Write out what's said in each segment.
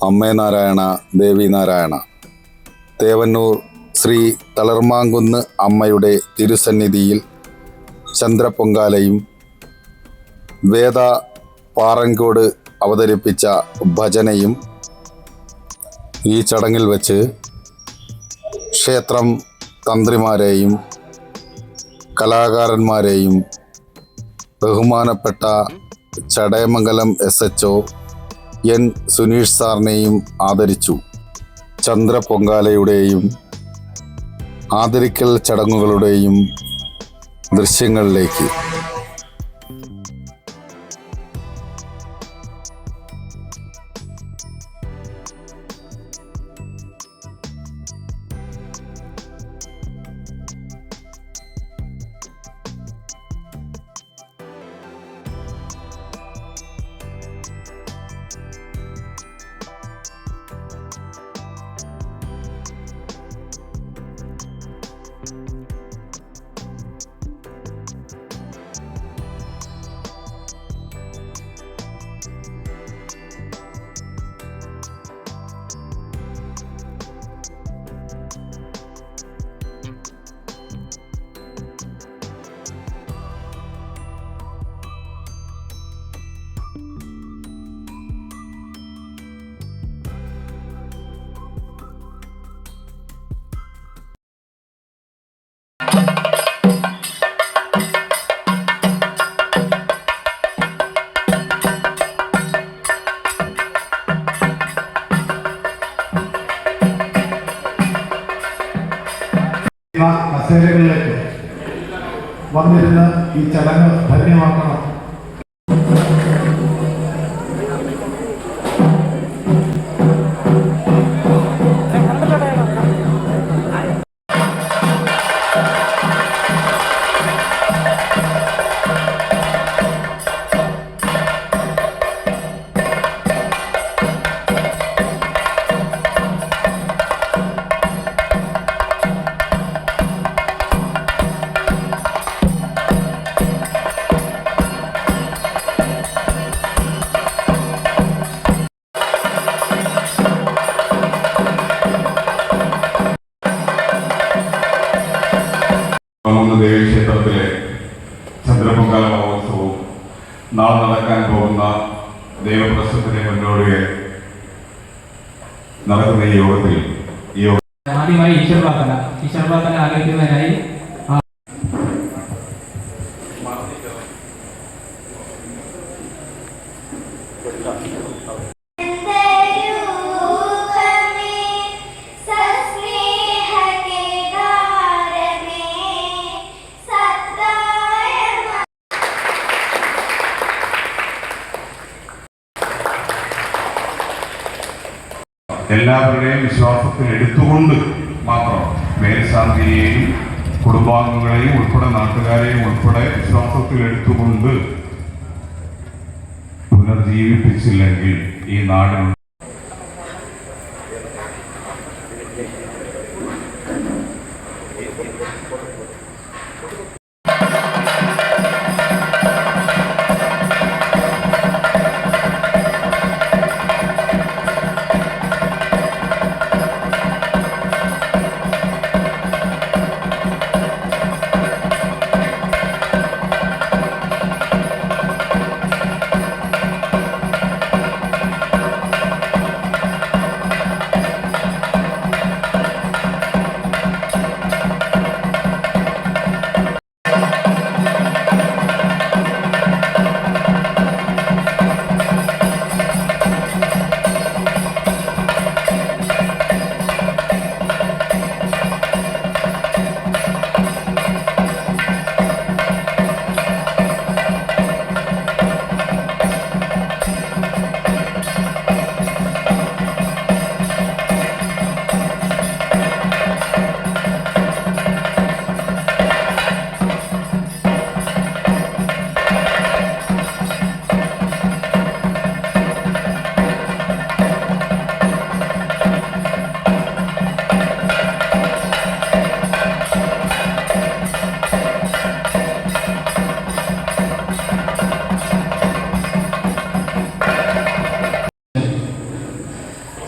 അമ്മേ നാരായണ ദേവി നാരായണ തേവന്നൂർ ശ്രീ തളർമാങ്കുന്ന് അമ്മയുടെ തിരുസന്നിധിയിൽ ചന്ദ്രപ്പൊങ്കാലയും വേദ പാറങ്കോട് അവതരിപ്പിച്ച ഭജനയും ഈ ചടങ്ങിൽ വെച്ച് ക്ഷേത്രം തന്ത്രിമാരെയും കലാകാരന്മാരെയും ബഹുമാനപ്പെട്ട Chadayamangalam S H N Suneesh സാറിനെയും ആദരിച്ചു. ചന്ദ്ര പൊങ്കാലയുടെയും ആദരിക്കൽ ചടങ്ങുകളുടെയും ദൃശ്യങ്ങളിലേക്ക്. കസേരകളിലേക്ക് വന്നിരുന്ന് ഈ ചടങ്ങ് ധന്യമാക്കണം. നാളെ നടക്കാൻ പോകുന്ന ദൈവപ്രശ്നത്തിന് മുന്നോടിയെ നടക്കുന്ന ഈ യോഗത്തിൽ ഈ യോഗം ആദ്യമായി ഈശ്വര പ്രാർത്ഥന ഈശ്വര പ്രാർത്ഥന ആരംഭിക്കുന്നതിനായി എല്ലാവരുടെയും വിശ്വാസത്തിൽ എടുത്തുകൊണ്ട് മാത്രം മേൽശാന്തിയെയും കുടുംബാംഗങ്ങളെയും ഉൾപ്പെടെ നാട്ടുകാരെയും ഉൾപ്പെടെ വിശ്വാസത്തിൽ എടുത്തുകൊണ്ട് പുനർജീവിപ്പിച്ചില്ലെങ്കിൽ ഈ നാടിന്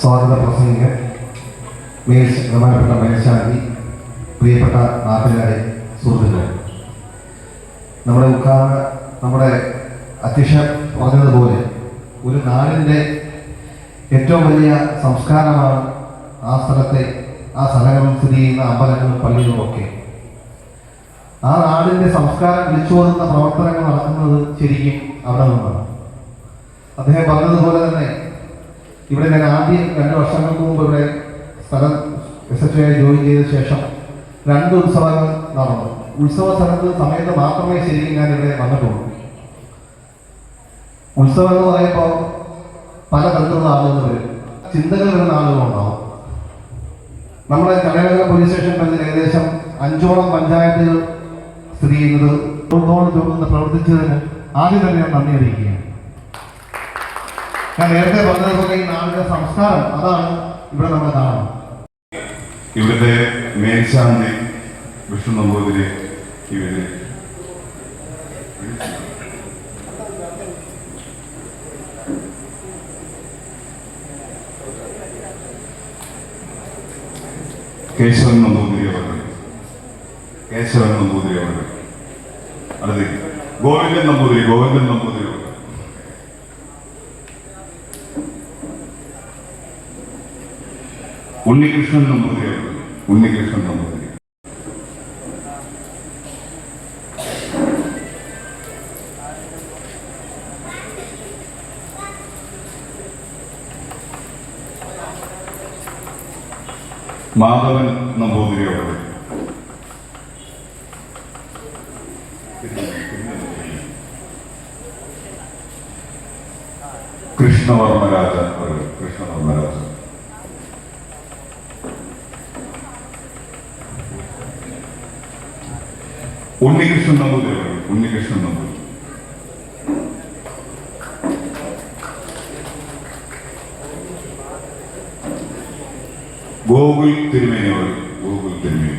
സ്വാഗത പ്രസംഗികൻ ബഹുമാനപ്പെട്ട മേൽശാന്തി പ്രിയപ്പെട്ട നാട്ടുകാരെ സുഹൃത്തുക്കളെ. നമ്മുടെ ഉദ്ഘാടന നമ്മുടെ അധ്യക്ഷൻ പറഞ്ഞതുപോലെ ഒരു നാടിന്റെ ഏറ്റവും വലിയ സംസ്കാരമാണ് ആ സ്ഥലത്തെ ആ സ്ഥലങ്ങളിൽ സ്ഥിതി ചെയ്യുന്ന അമ്പലങ്ങളും പള്ളികളും ഒക്കെ. ആ നാടിന്റെ സംസ്കാരം വിളിച്ചോതുന്ന പ്രവർത്തനങ്ങൾ നടക്കുന്നത് ശരിക്കും അവിടെ നിന്നാണ്. അദ്ദേഹം പറഞ്ഞതുപോലെ തന്നെ ഇവിടെ ഞാൻ ആദ്യം രണ്ട് വർഷങ്ങൾക്ക് മുമ്പ് ഇവിടെ സ്ഥലം എസ് എച്ച് ഐ ജോയിൻ ചെയ്ത ശേഷം രണ്ട് ഉത്സവങ്ങൾ നടന്നു. ഉത്സവ സ്ഥലത്ത് സമയത്ത് മാത്രമേ ശരിക്കും ഞാൻ ഇവിടെ വന്നിട്ടുള്ളൂ. ഉത്സവം എന്ന് പറയുമ്പോൾ പല തരത്തിലുള്ള ആളുകൾ വരും. ചിന്തകൾ വരുന്ന ആളുകളുണ്ടാവും നമ്മുടെ കടയനഗര പോലീസ് സ്റ്റേഷൻ പരിധിയിൽ ഏകദേശം അഞ്ചോളം പഞ്ചായത്തുകൾ സ്ഥിതി ചെയ്യുന്നത് തൊണ്ണൂറ് ചോർന്ന് പ്രവർത്തിച്ചതിന് ആദ്യം തന്നെ ഞാൻ നന്ദി അറിയിക്കുകയാണ്. ഞാൻ നേരത്തെ പറഞ്ഞതുപോലെ ഈ നാടിന്റെ സംസ്കാരം അതാണ് ഇവിടെ നമ്മൾ കാണുന്നത് ഇവിടുത്തെ മേൽശാന്തി വിഷ്ണു നമ്പൂതിരി ഇവർ കേശവൻ നമ്പൂതിരി അവർ കേശവൻ നമ്പൂതിരി അവർ അടുത്തേക്ക് ഗോവിന്ദൻ നമ്പൂതിരി ഗോവിന്ദൻ നമ്പൂതിരി അവർ ഉണ്ണികൃഷ്ണൻ നമ്പൂതിരി അവർ ഉണ്ണികൃഷ്ണൻ നമ്പൂതിരി മാധവൻ നമ്പൂതിരിയോട് അവർ ഉണ്ണികൃഷ്ണൻ നമ്പൂതിരി അവർ ഉണ്ണികൃഷ്ണൻ നമ്പൂതിരി ഗോകുൽ തിരുമേനി അവർ ഗോകുൽ തിരുമേനി.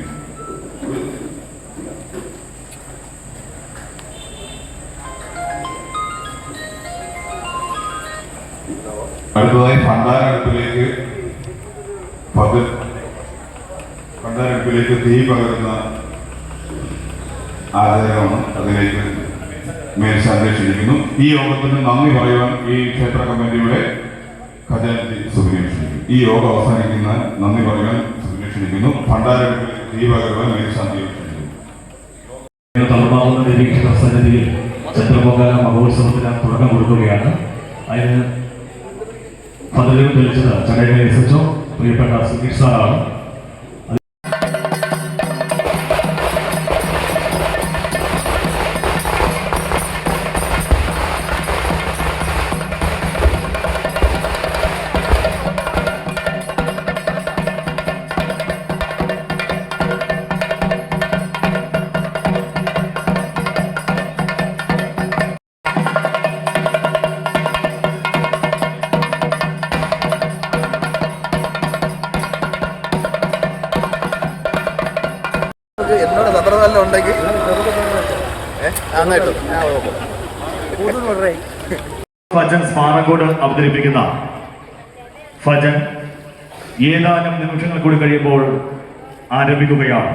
അടുത്തതായി ഭണ്ഡാരടുപ്പിലേക്ക് പത് ഭണ്ഡാരടുപ്പിലേക്ക് തീ പകരുന്ന ആചാരമാണ് അതിലേക്ക് മേൽശാന്തി ക്ഷണിക്കുന്നു. ഈ യോഗത്തിന് നന്ദി പറയുവാൻ ഈ ക്ഷേത്ര കമ്മിറ്റിയുടെ ഖജാൻജി സുബിനെ ക്ഷണിക്കുന്നു. ഈ യോഗം അവസാനിക്കുന്ന നന്ദി പറയുവാൻ സുബിനെ ക്ഷണിക്കുന്നു. ഭണ്ഡാരടുപ്പിലേക്ക് തീ പകരുവാൻ മേൽശാന്തിയെ തളർന്നാവുന്ന നിരീക്ഷണ സന്നിധിയിൽ ചന്ദ്രപൊങ്കാല മഹോത്സവത്തിന് തുടക്കം കൊടുക്കുകയാണ്. അതിന് പതിലും തെളിച്ചത് ചടങ്ങിലെ എസ് പ്രിയപ്പെട്ട സുധീഷ് സാറാണ്. എന്നോട് സത്ര നല്ല ഉണ്ടെങ്കിൽ ഫജൻ സ്മാരകോട് അവതരിപ്പിക്കുന്ന ഫജൻ ഏതാനും നിമിഷങ്ങൾ കൂടി കഴിയുമ്പോൾ ആരംഭിക്കുകയാണ്.